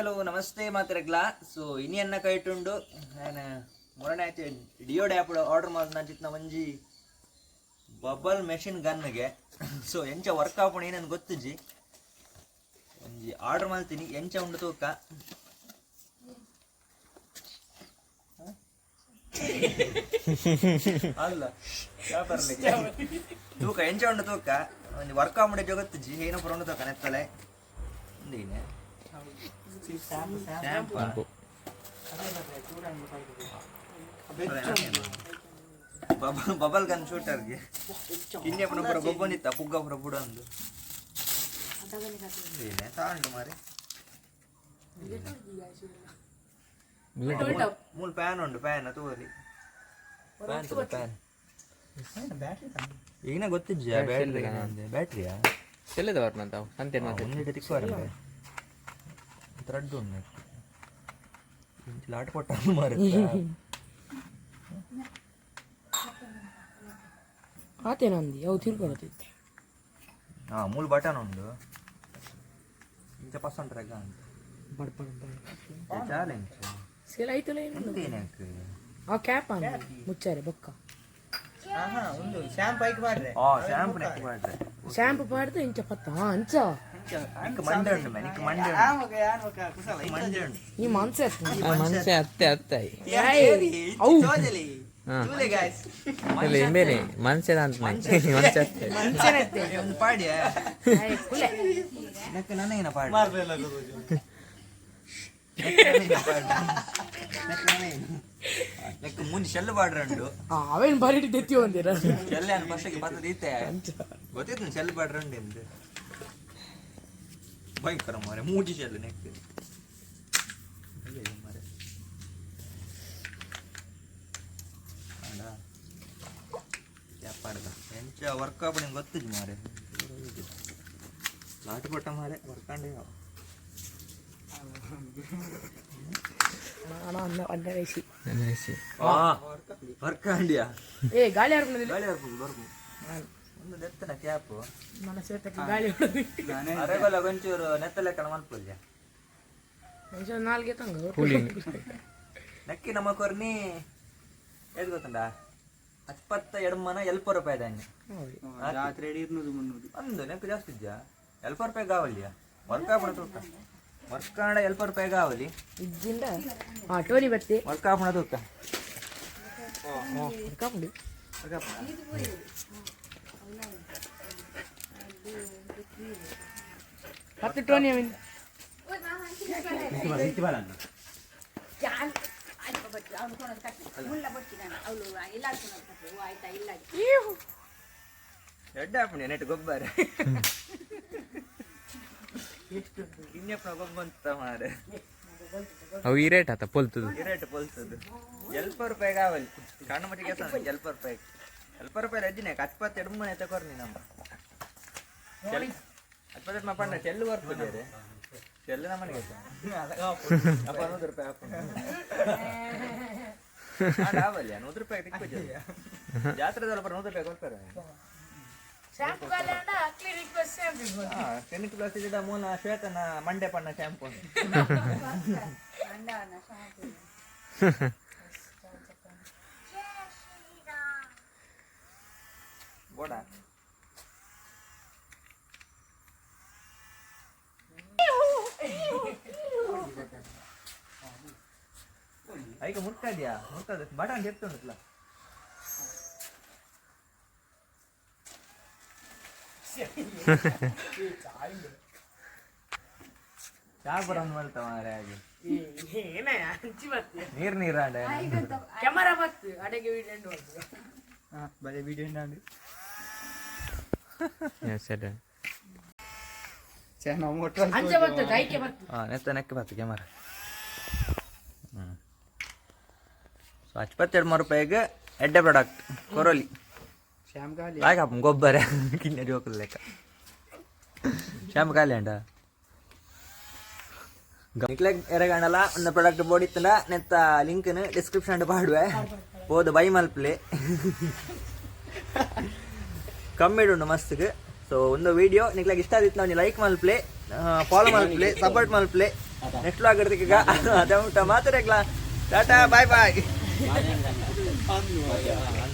Hello, ನಮಸ್ತೆ ಮಾತ್ರಗ್ಲ. So ಇನಿಯನ್ನ ಕೈಟುಂಡು ನಾನು ಮೊರನೆ ಆಯ್ತು ಡಿಯೋ ಡ್ಯಾಪ್ ಆರ್ಡರ್ ಮಾಡಿದ ಚಿತ್ನ ಒಂಜಿ ಬಬಲ್ ಮೆಷಿನ್ ಗನ್ಗೆ ಸೊ ಎಂಚ ವರ್ಕ್ ಆಪಣ ಏನನ್ ಗೊತ್ತುಜಿ? ಒಂಜಿ ಆರ್ಡರ್ ಮಾಡ್ತೀನಿ, ಎಂಚ ಉಂಡು ತೂಕ. ಅಲ್ಲ. ತೂಕ, ಎಂಚ ಉಂಡು ತೂಕ. ಒಂದು ವರ್ಕ್ ಆಪಣ ಗೊತ್ತುಜಿ? ಏನೋ ಪುರ ತೂಕ, ನೆತ್ತಲೆ. ಇಂದಿನೆ ಬಬಲ್ ಬಬಲ್ ಗನ್ ಶೂಟರ್ಗೆ ಗೆ. ಪುನಃ ಪುರ ಗೊಬ್ಬನಿತ್ತ ಪುಗ್ಗ ಪುರ ಬುಡ ಒಂದು. ಏನೇ ತಾಂಡು ಮಾರಿ. ಮೂಲ್ ಪ್ಯಾನ್ ಉಂಡು ಪ್ಯಾನ್ ತೋರಿ ಪ್ಯಾನ್ ಈಗಿನ ಗೊತ್ತಿಜ್ಜ ಬ್ಯಾಟ್ರಿ ಬ್ಯಾಟ್ರಿಯಾ ಎಲ್ಲದ ವರ್ಣ ಅಂತ ಅಂತೆ ಮತ್ತೆ ಒಂದಿಟ್ಟು ಉಂಡು ಲಾಟ್ ಕೊಟ್ಟ ಮಾರ ಆತೇನಂದಿ ಅವು ತಿರ್ಕೊಳತಿದ್ದೆ ಹಾ ಮೂಲ ಬಟನ್ ಉಂಡು ಇಂಚ ಪರ್ಸೆಂಟ್ ರಗ ಅಂತ ಬಡ್ ಬಡ್ ಬಡ್ ಚಾಲೆಂಜ್ ಸೇಲ್ ಏನು ಎಂತೇನಕ್ಕೆ ಆ ಕ್ಯಾಪ್ ಅಂತ ಮುಚ್ಚಾರೆ ಬೊಕ್ಕ ಆ ಶಾಂಪ್ ನೆಕ್ ಮಾಡ್ರೆ ಶಾಂಪ್ ಪಾಡ್ದೆ ಇಂಚ ಪತ್ತ ಹಾ ಅಂಚ ಈ ಮನ್ಸ ಅತ್ತೆ ಅತ್ತೆ ಇಲ್ಲ ಮನಸ್ಸೆ ಅಂತ ಅತ್ತೆ ನನಗಿನ ಪಾಡ್ ಮುಂದೆ ಶೆಲ್ ಬಾಡ್ರಂಡು ಅವೇನ್ ಬರೀ ತೆತ್ತಿ ಒಂದಿರ ಶೆಲ್ ಅನ್ ಫಸ್ಟಿಗೆ ಬರ್ತದ ಈತೆ ಗೊತ್ತಿತ್ತು ಶೆಲ್ ಬಾಡ್ರಂಡ್ ಎಂದು ಭಯಂಕರ ಮಾರೆ ಮೂಜಿ ಶೆಲ್ ನೆಕ್ ಮಾರೆ ಅಲ್ಲ ಯಾಪಾಡ್ದ ಎಂಚ ವರ್ಕ್ ಆಪ ನಿಂಗೆ ಗೊತ್ತಿದ್ದು ಮಾರೆ ಲಾಟಿ ಕೊಟ್ಟ ಮಾರೆ ವರ್ಕಂಡೆ ಅಣ್ಣ ಅನ್ನ ಅನ್ನ ರೈಸಿ ಮನಸ್ಸೆ ವರ್ಕ್ ಅಂಡಿಯಾ ವರ್ಕು ಒಂದು ನೆತ್ತನ ಕ್ಯಾಪು. ನನ್ನ ಸೇತಕ್ಕೆ ಗಾಳಿ ಹೊಡೆದು ಅರೆಗೊಲ್ಲ ಒಂಚೂರು ನೆತ್ತಲೆ ಕಣ ಮಲ್ಪಲ್ಯ ಮನುಷ್ಯ ನಾಲ್ಗೆ ತಂಗ. ಕೂಲಿಂಗ್ ನಕ್ಕಿ ನಮ್ಮ ಕೊರ್ನಿ ಏದ್ ಗೊತ್ತುಂಡ ಹಚ್ಚಪತ್ತ ಎಡಮನ ಎಲ್ಪ ರೂಪಾಯಿ ಧಾನ್ಯ ಒಂದು ನೆಕ್ಕು ಜಾಸ್ತಿ ಇದ್ಯಾ? ಎಲ್ಪ ರೂಪಾಯಿ ಗಾವಲ್ಯ ವರ್ಕ್ ಆಪಣ ತೂಕ. ವರ್ಕ್ ಆಂಡ ಎಲ್ಪ ರೂಪಾಯಿ ಕಾವಲಿ ಇದ್ದಿಂದ ಆ ಟೋರಿ ಬತ್ತಿ. ವರ್ಕ ಆಪಣ ತೂಕ. ಕಾಪುಡಿ ಹತ್ತು ಟೋನಿ ಅವಿನ್ ದೊಡ್ಡ ಆಪಣಿ ನೆಟ್ ಗೊಬ್ಬರ. ಎಷ್ಟು ಇನ್ನೆಪ್ಪ ಗೊಬ್ಬ ಅಂತ ಮಾರೆ ಅವು ಈ ರೇಟ್ ಆತ ಪೊಲ್ತದು. ರೇಟ್ ಪೊಲ್ತದು. ಎಲ್ಪ ರೂಪಾಯಿ ಕಾವಲ್ ಕಣ್ಣು ಮಟ್ಟಿಗೆ ಎಲ್ಪ ರೂಪಾಯಿ ಎಲ್ಪ ರೂಪಾಯಿ ರಜ್ಜಿನ ಹತ್ಪತ್ತೆರಡು ಮನೆ ತಗೋರಿ ನಮ್ಮ ಪಂಡ ಚೆಲ್ಲು ಬರ್ತದೆ ಚೆಲ್ಲು ನಮ್ಮನೆಗೆ ಅಪ್ಪ ನೂರು ರೂಪಾಯಿ ಆವಲ್ಲ ನೂರು ರೂಪಾಯಿ ತಿಕ್ಕೋಜಿ ಜಾತ್ರೆದಲ್ಲ ಬರ ನೂರು ರೂಪಾಯಿ ಕೊಡ್ತಾರೆ. ಹಾ ಪ್ಲಸ್ ಇದ್ದ ಮೂಲ ಶ್ವೇತನ ಮಂಡೆ ಪಣ್ಣ ಶಾಂಪು ಬೋಡ ಅದಕ್ಕೆ ಮುಟ್ಟಾದ್ಯಾ ಮುಟ್ಟದ ಬಟನ್ ಎತ್ತುಂಟಲ್ಲ ಚಾ ಬರೋನ್ ಮಾಡ್ತಾವ ಮಾರೇ ಹಾಗೆ? ನೀರ್ ನೀರಾಂಡ. ಕ್ಯಾಮರಾ ಬತ್ತು ಅಡೆಗೆ ವಿಡಿಯೋ ಹಾ ಬರೀ ವಿಡಿಯೋ ನಾನು ನೆತ್ತ ನೆಕ್ಕೆ ಬತ್ತು ಕ್ಯಾಮರಾ. ಸೊ ಹಚ್ಪತ್ತೆರಡು ಮೂರು ರೂಪಾಯಿಗೆ ಎಡ್ಡೆ ಪ್ರಾಡಕ್ಟ್ ಕೊರೋಲಿ. ಲಾಯ್ಕ ಗೊಬ್ಬರ. ಕಿನ್ನ ಜೋಕಲ್ ಲೆಕ್ಕ. ಶ್ಯಾಮ್ ಖಾಲಿ ಅಂಡ ನಿಕ್ಲೆಗ್ ಎರಗಣಲ ಒಂದು ಪ್ರಾಡಕ್ಟ್ ಬೋಡಿತ್ತಲ್ಲ ನೆತ್ತ ಲಿಂಕ್ನ ಡಿಸ್ಕ್ರಿಪ್ಷನ್ ಪಾಡುವೆ ಹೋದ ಬೈ ಮಲ್ಪ್ಲೆ ಕಮ್ಮಿ ಉಂಡು ಮಸ್ತ್ಗೆ. ಸೊ ಒಂದು ವಿಡಿಯೋ ನಿಕ್ಲೆಗ್ ಇಷ್ಟ ಆದಿತ್ತು ನಾವು ಲೈಕ್ ಮಲ್ಪ್ಲೆ ಫಾಲೋ ಮಲ್ಪ್ಲೆ ಸಪೋರ್ಟ್ ಮಲ್ಪ್ಲೆ ನೆಕ್ಸ್ಟ್ ಲಾಗ್ ಇಡ್ತೀಗ ಅದೇ ಊಟ ಮಾತಾಡಕ್ಲಾ ಟಾಟಾ ಬಾಯ್ ಬಾಯ್ 反正反正，反正我呀。